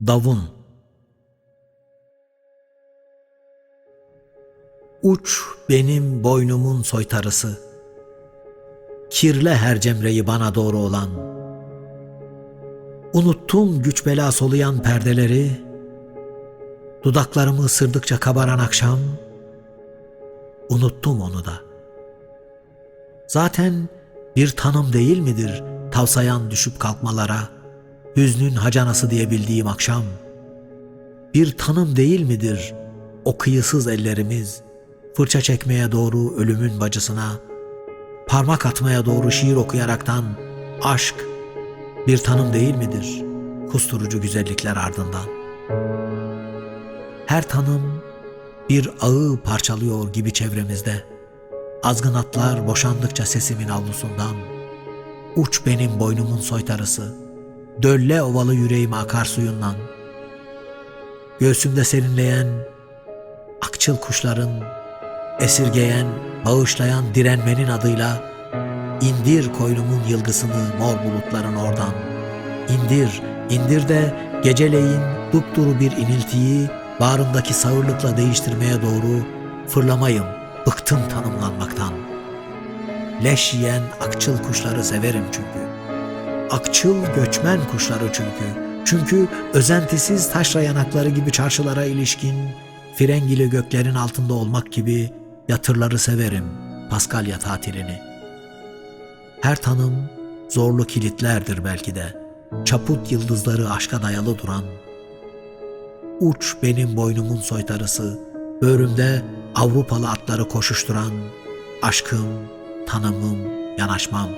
Davun. Uç benim boynumun soytarısı. Kirle her cemreyi bana doğru olan. Unuttum güç bela soluyan perdeleri. Dudaklarımı ısırdıkça kabaran akşam. Unuttum onu da. Zaten bir tanım değil midir tavsayan düşüp kalkmalara, hüznün hacanası diye bildiğim akşam? Bir tanım değil midir o kıyısız ellerimiz, fırça çekmeye doğru ölümün bacısına, parmak atmaya doğru şiir okuyaraktan aşk bir tanım değil midir kusturucu güzellikler ardından? Her tanım bir ağı parçalıyor gibi çevremizde. Azgın atlar boşandıkça sesimin avlusundan. Uç benim boynumun soytarısı. Dölle ovalı yüreğime akarsuyundan. Göğsümde serinleyen akçıl kuşların, esirgeyen, bağışlayan direnmenin adıyla indir koynumun yılgısını mor bulutların oradan. İndir, indir de geceleyin dupduru bir iniltiyi bağrımdaki sağırlıkla değiştirmeye doğru fırlamayım, bıktım tanımlanmaktan. Leş yiyen akçıl kuşları severim çünkü. Akçıl göçmen kuşları çünkü. Çünkü özentisiz taşra yanakları gibi çarşılara ilişkin, frengili göklerin altında olmak gibi yatırları severim, Paskalya tatilini. Her tanım zorlu kilitlerdir belki de. Çaput yıldızları aşka dayalı duran. Uç benim boynumun soytarısı, böğrümde Avrupalı atları koşuşturan, aşkım, tanımım, yanaşmam.